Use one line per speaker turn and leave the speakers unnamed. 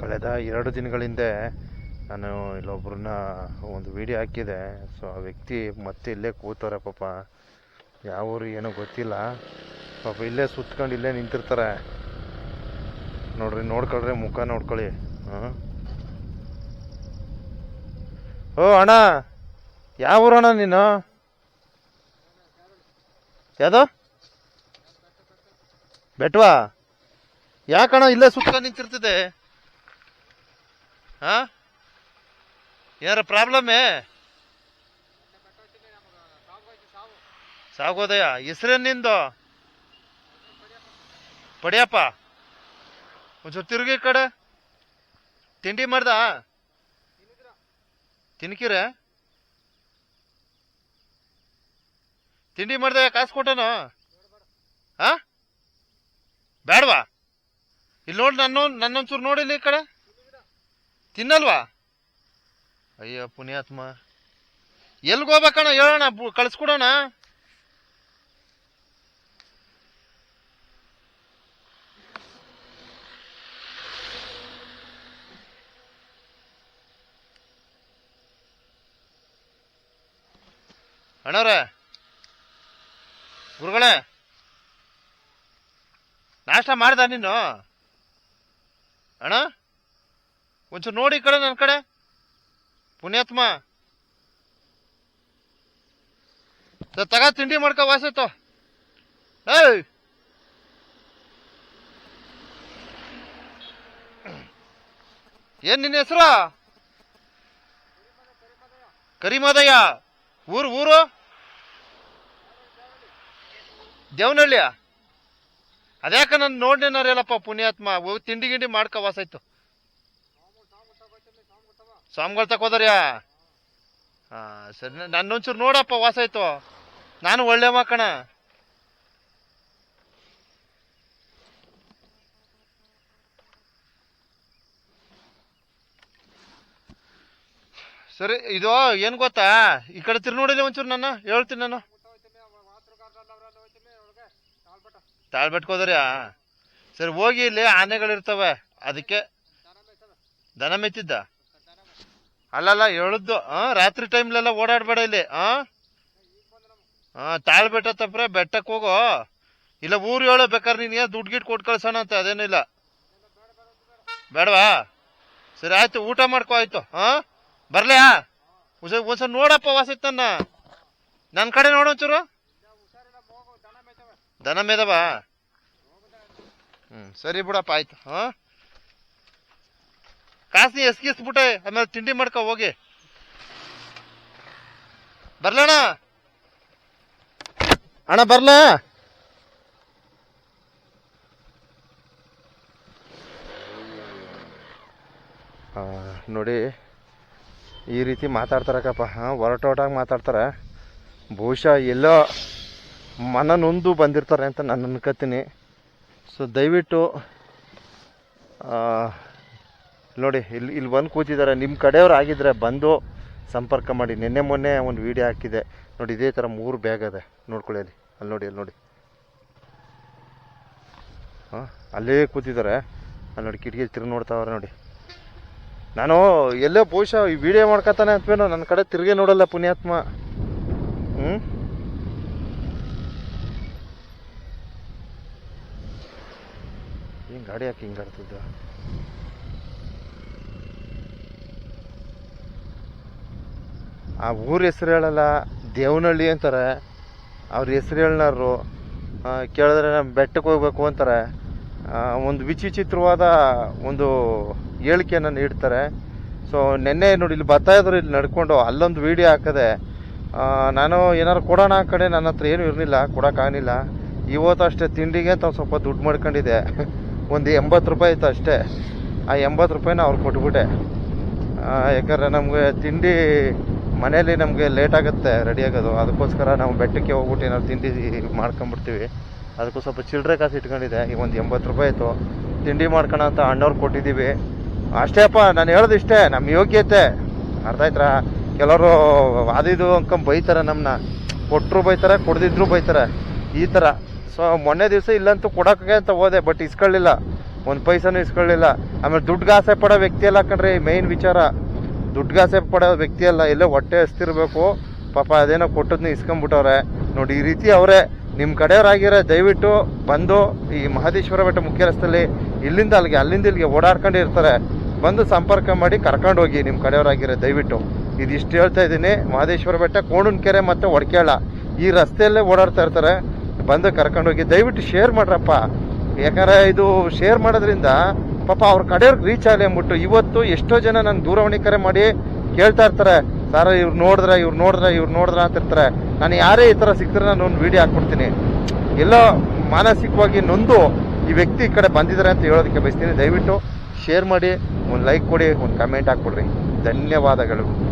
ಕಳೆದ ಎರಡು ದಿನಗಳ ಹಿಂದೆ ನಾನು ಇಲ್ಲೊಬ್ರನ್ನ ಒಂದು ವಿಡಿಯೋ ಹಾಕಿದೆ. ಸೊ ಆ ವ್ಯಕ್ತಿ ಮತ್ತೆ ಇಲ್ಲೇ ಕೂತವ್ರೆ ಪಾಪ. ಯಾವ ಊರು ಏನೋ ಗೊತ್ತಿಲ್ಲ. ಪಾಪ ಇಲ್ಲೇ ಸುತ್ಕೊಂಡು ಇಲ್ಲೇ ನಿಂತಿರ್ತಾರೆ. ನೋಡ್ರಿ, ನೋಡ್ಕೊಳ್ರಿ, ಮುಖ ನೋಡ್ಕೊಳ್ಳಿ. ಹ್ಞೂ ಓ, ಅಣ್ಣ! ಯಾವ ಅಣ್ಣ ನೀನು? ಯಾವ್ದು? ಬೆಟ್ವಾ? ಯಾಕಣ್ಣ ಇಲ್ಲೇ ಸುತ್ಕೊಂಡು ನಿಂತಿರ್ತದೆ ಹಾ? ಏನಾರ ಪ್ರಾಬ್ಲಮ್ಮೇ ಸಾಗೋದಯ? ಹೆಸ್ರೇನ್ ನಿಂದು ಪಡಿಯಪ್ಪ ಒಂಚೂರು ತಿರುಗಿ ಕಡೆ. ತಿಂಡಿ ಮಾಡ್ದ? ತಿನ್ಕಿರ? ತಿಂಡಿ ಮಾಡ್ದೆ, ಕಾಸು ಕೊಟ್ಟನು? ಹಾ? ಬೇಡವಾ ಇಲ್ಲಿ ನೋಡಿ ನನ್ನ ನನ್ನೊಂಚೂರು ನೋಡಿಲ್ಲ ಈ ಕಡೆ. ತಿನ್ನಲ್ವಾ? ಅಯ್ಯೋ ಪುಣ್ಯಾತ್ಮ. ಎಲ್ಗೆ ಹೋಗ್ಬೇಕಣ್ಣ? ಹೇಳೋಣ ಕಳ್ಸ್ಕೊಡೋಣ. ಅಣ್ಣವ್ರೆ. ಗುರುಗಳೇ. ನಾಷ್ಟ ಮಾಡ್ದ ನೀನು? ಅಣ್ಣ? ಒಂಚೂರು ನೋಡಿ ಕಡೆ ನನ್ನ ಕಡೆ. ಪುಣ್ಯಾತ್ಮ. ತಗ ತಿಂಡಿ ಮಾಡ್ಕ ವಾಸತ್ತು ಏಯ್! ಏನ್ ನಿನ್ನ ಹೆಸರು? ಕರಿಮಾದಯ್ಯ. ಊರು ಊರು? ದೇವನಹಳ್ಳಿಯ? ಅದ್ಯಾಕ ನಾನು ನೋಡ್ನೇನಾರಲ್ಲಪ್ಪ ಪುಣ್ಯಾತ್ಮ ತಿಂಡಿ ಗಿಂಡಿ ಮಾಡ್ಕೊ ವಾಸಾಯ್ತು ಸ್ವಾಮಿಗಳು ತಕೋದ್ರಿ ಹಾಂ, ಸರಿ. ನನ್ನ ನನ್ನೊಂಚೂರು ನೋಡಪ್ಪ, ವಾಸ ಆಯ್ತು. ನಾನು ಒಳ್ಳೆ ಮಾಕಣ ಸರಿ, ಇದು ಏನು ಗೊತ್ತಾ? ಈ ಕಡೆ ತಿರು ನೋಡಿಲ್ಲ ಒಂಚೂರು ನನ್ನ, ಹೇಳ್ತೀನಿ ನಾನು. ತಾಳ್ಬೆಟ್ಕೋದ್ರ್ಯಾ ಸರಿ, ಹೋಗಿ ಇಲ್ಲಿ ಆನೆಗಳಿರ್ತವೆ. ಅದಕ್ಕೆ ದನ ಮೆತ್ತಿದ್ದ ಅಲ್ಲಲ್ಲ ಹೇಳದ್ದು ಹಾ ರಾತ್ರಿ ಟೈಮ್ಲೆಲ್ಲ ಓಡಾಡಬೇಡ ಇಲ್ಲಿ ಹಾ ಹಾ ತಾಳ್ಬೆಟ್ಟ ತಪ್ಪ್ರೆ ಬೆಟ್ಟಕ್ಕೆ ಹೋಗೋ. ಇಲ್ಲ, ಊರು ಹೇಳೋ ಬೇಕಾದ್ರೆ ನೀನು ಏನು ದುಡ್ಡು ಗಿಟ್ ಕೊಟ್ಟು ಕಳ್ಸೋಣ ಅಂತ ಅದೇನಿಲ್ಲ ಬೇಡವಾ? ಸರಿ, ಆಯ್ತು, ಊಟ ಮಾಡ್ಕೋ, ಆಯ್ತು ಹಾ ಬರ್ಲ್ಯಾ ಒಂದ್ಸ ನೋಡಪ್ಪ ವಾಸಿತ್ತನ್ನ ನನ್ನ. ಕಡೆ ನೋಡು ಒಂಚೂರು. ದನ ಮೇದವಾ? ಹ್ಞೂ ಸರಿ ಬಿಡಪ್ಪ, ಆಯ್ತು ಹಾ ಕಾಸು ಎಸ್ಗಿಸ್ಬಿಟ್ಟೆ ಆಮೇಲೆ ತಿಂಡಿ ಮಾಡ್ಕೊ ಹೋಗಿ. ಬರ್ಲಣ್ಣ? ಅಣ್ಣ, ಬರ್ಲ? ನೋಡಿ, ಈ ರೀತಿ ಮಾತಾಡ್ತಾರಕ್ಕಪ್ಪ ಹೊರಟೋಟಾಗಿ ಮಾತಾಡ್ತಾರೆ. ಬಹುಶಃ ಎಲ್ಲೋ ಮನ ನೊಂದು ಬಂದಿರ್ತಾರೆ ಅಂತ ನಾನು ಅನ್ಕೋತೀನಿ ಸೊ ದಯವಿಟ್ಟು ನೋಡಿ, ಇಲ್ಲಿ ಇಲ್ಲಿ ಬಂದು ಕೂತಿದ್ದಾರೆ. ನಿಮ್ಮ ಕಡೆಯವ್ರು ಆಗಿದ್ರೆ ಬಂದು ಸಂಪರ್ಕ ಮಾಡಿ. ನಿನ್ನೆ ಮೊನ್ನೆ ಒಂದು ವಿಡಿಯೋ ಹಾಕಿದೆ. ನೋಡಿ, ಇದೇ ಥರ ಮೂರು ಬ್ಯಾಗ್ ಅದೆ. ನೋಡ್ಕೊಳ್ಳಿ ಅಲ್ಲಿ. ಅಲ್ಲಿ ನೋಡಿ ಅಲ್ಲಿ ನೋಡಿ. ಹಾಂ, ಅಲ್ಲೇ ಕೂತಿದ್ದಾರೆ. ಅಲ್ಲಿ ನೋಡಿ, ಕಿಟಕಿ ತಿರುಗಿ ನೋಡ್ತಾವ್ರೆ ನೋಡಿ. ನಾನು ಎಲ್ಲೋ ಬಹುಶಃ ಈ ವಿಡಿಯೋ ಮಾಡ್ಕೊತಾನೆ ಅಂತವೇನೋ ನನ್ನ ಕಡೆ ತಿರುಗಿ ನೋಡಲ್ಲ ಪುಣ್ಯಾತ್ಮ. ಹ್ಞೂ ಹಿಂಗೆ ಗಾಡಿ ಹಾಕಿ ಹಿಂಗೆ ಆ ಊರ ಹೆಸರು ಹೇಳಲ್ಲ, ದೇವನಹಳ್ಳಿ ಅಂತಾರೆ. ಅವ್ರ ಹೆಸರು ಹೇಳನಾರು ಕೇಳಿದ್ರೆ ನಮ್ಮ ಬೆಟ್ಟಕ್ಕೆ ಹೋಗ್ಬೇಕು ಅಂತಾರೆ. ಒಂದು ವಿಚಿತ್ರವಾದ ಒಂದು ಹೇಳಿಕೆಯನ್ನು ನೀಡ್ತಾರೆ. ಸೊ ನಿನ್ನೆ ನೋಡಿ, ಇಲ್ಲಿ ಬರ್ತಾ ಇದ್ರು ಇಲ್ಲಿ ನಡ್ಕೊಂಡು, ಅಲ್ಲೊಂದು ವಿಡಿಯೋ ಹಾಕದೆ. ನಾನು ಏನಾರು ಕೊಡೋಣ ಆ ಕಡೆ, ನನ್ನ ಹತ್ರ ಏನೂ ಇರಲಿಲ್ಲ ಕೊಡೋಕ್ಕಾಗಲಿಲ್ಲ ಇವತ್ತು ಅಷ್ಟೇ ತಿಂಡಿಗೆ ಅಂತ ಸ್ವಲ್ಪ ದುಡ್ಡು ಮಾಡ್ಕೊಂಡಿದ್ದೆ. ಒಂದು ಎಂಬತ್ತು ರೂಪಾಯಿ ಇತ್ತು ಅಷ್ಟೇ. ಆ ಎಂಬತ್ತು ರೂಪಾಯಿನ ಅವ್ರು ಕೊಟ್ಬಿಟ್ಟೆ. ಯಾಕಂದ್ರೆ ನಮಗೆ ತಿಂಡಿ ಮನೇಲಿ ನಮಗೆ ಲೇಟ್ ಆಗುತ್ತೆ ರೆಡಿ ಆಗೋದು. ಅದಕ್ಕೋಸ್ಕರ ನಾವು ಬೆಟ್ಟಕ್ಕೆ ಹೋಗ್ಬಿಟ್ಟು ಏನಾದ್ರು ತಿಂಡಿ ಮಾಡ್ಕೊಂಬಿಡ್ತೀವಿ ಅದಕ್ಕೂ ಸ್ವಲ್ಪ ಚಿಲ್ಲರೆ ಕಾಸು ಇಟ್ಕೊಂಡಿದ್ದೆ ಈಗ ಒಂದು ಎಂಬತ್ತು ರೂಪಾಯಿ ಆಯಿತು. ತಿಂಡಿ ಮಾಡ್ಕೋಣ ಅಂತ ಅಣ್ಣವ್ರು ಕೊಟ್ಟಿದ್ದೀವಿ. ಅಷ್ಟೇ ಅಪ್ಪ, ನಾನು ಹೇಳೋದು ಇಷ್ಟೇ ನಮ್ಮ ಯೋಗ್ಯತೆ. ಅರ್ಥ ಆಯ್ತಾ? ಕೆಲವರು ಅದಿದು ಅಂದ್ಕೊಂಡ್ ಬೈತಾರೆ ನಮ್ಮನ್ನ ಕೊಟ್ಟರು ಬೈತಾರೆ, ಕೊಡ್ದಿದ್ರು ಬೈತಾರೆ. ಈ ಥರ ಸೊ ಮೊನ್ನೆ ದಿವಸ ಇಲ್ಲಂತೂ ಕೊಡೋಕ್ಕೆ ಅಂತ ಹೋದೆ ಬಟ್ ಇಸ್ಕೊಳ್ಳಿಲ್ಲ ಒಂದು ಪೈಸಾನು ಇಸ್ಕೊಳ್ಳಿಲ್ಲ ಆಮೇಲೆ ದುಡ್ಡು ಆಸೆ ಪಡೋ ವ್ಯಕ್ತಿ ಎಲ್ಲ ಕಣ್ರಿ ಮೇಯ್ನ್ ವಿಚಾರ. ದುಡ್ಡಿಗೆ ಆಸೆ ಪಡೋ ವ್ಯಕ್ತಿ ಅಲ್ಲ, ಎಲ್ಲೋ ಹೊಟ್ಟೆ ಹಸ್ತಿರ್ಬೇಕು. ಪಾಪ ಅದೇನೋ ಕೊಟ್ಟದ್ನ ಇಸ್ಕೊಂಡ್ಬಿಟ್ಟವ್ರೆ ನೋಡಿ, ಈ ರೀತಿ ಅವರೇ ನಿಮ್ಮ ಕಡೆಯವರಾಗಿರೋ ದಯವಿಟ್ಟು ಬಂದು ಈ ಮಹದೇಶ್ವರ ಬೆಟ್ಟ ಮುಖ್ಯ ರಸ್ತೆಯಲ್ಲಿ ಇಲ್ಲಿಂದ ಅಲ್ಲಿಗೆ, ಅಲ್ಲಿಂದ ಇಲ್ಲಿಗೆ ಓಡಾಡ್ಕೊಂಡು ಇರ್ತಾರೆ. ಬಂದು ಸಂಪರ್ಕ ಮಾಡಿ ಕರ್ಕೊಂಡು ಹೋಗಿ ನಿಮ್ಮ ಕಡೆಯವರಾಗಿರೋ ದಯವಿಟ್ಟು. ಇದಿಷ್ಟು ಹೇಳ್ತಾ ಇದ್ದೀನಿ. ಮಹದೇಶ್ವರ ಬೆಟ್ಟ ಕೋಣನ್ಕೆರೆ ಮತ್ತು ಒಡಕೇಳ. ಈ ರಸ್ತೆಯಲ್ಲೇ ಓಡಾಡ್ತಾ ಇರ್ತಾರೆ. ಬಂದು ಕರ್ಕೊಂಡು ಹೋಗಿ ದಯವಿಟ್ಟು ಶೇರ್ ಮಾಡ್ರಪ್ಪ. ಯಾಕಂದರೆ ಇದು ಶೇರ್ ಮಾಡೋದ್ರಿಂದ ಪಾಪ ಅವ್ರ ಕಡೆಯವ್ರಿಗೆ ರೀಚ್ ಆಗಲಿ ಅಂದ್ಬಿಟ್ಟು ಇವತ್ತು ಎಷ್ಟೋ ಜನ ನನ್ನ ದೂರವಾಣಿ ಕರೆ ಮಾಡಿ ಕೇಳ್ತಾ ಇರ್ತಾರೆ. ಸರ್, ಇವ್ರು ನೋಡಿದ್ರ ಇವ್ರು ನೋಡಿದ್ರ ಇವ್ರು ನೋಡಿದ್ರ ಅಂತ ಇರ್ತಾರೆ. ನಾನು ಯಾರೇ ಈ ಥರ ಸಿಕ್ತಾರೆ ನಾನು ಒಂದು ವಿಡಿಯೋ ಹಾಕ್ಬಿಡ್ತೀನಿ. ಎಲ್ಲ ಮಾನಸಿಕವಾಗಿ ನೊಂದು ಈ ವ್ಯಕ್ತಿ ಈ ಕಡೆ ಬಂದಿದ್ದಾರೆ ಅಂತ ಹೇಳೋದಕ್ಕೆ ಬಯಸ್ತೀನಿ. ದಯವಿಟ್ಟು ಶೇರ್ ಮಾಡಿ, ಒಂದು ಲೈಕ್ ಕೊಡಿ, ಒಂದು ಕಮೆಂಟ್ ಹಾಕ್ಬಿಡ್ರಿ. ಧನ್ಯವಾದಗಳು.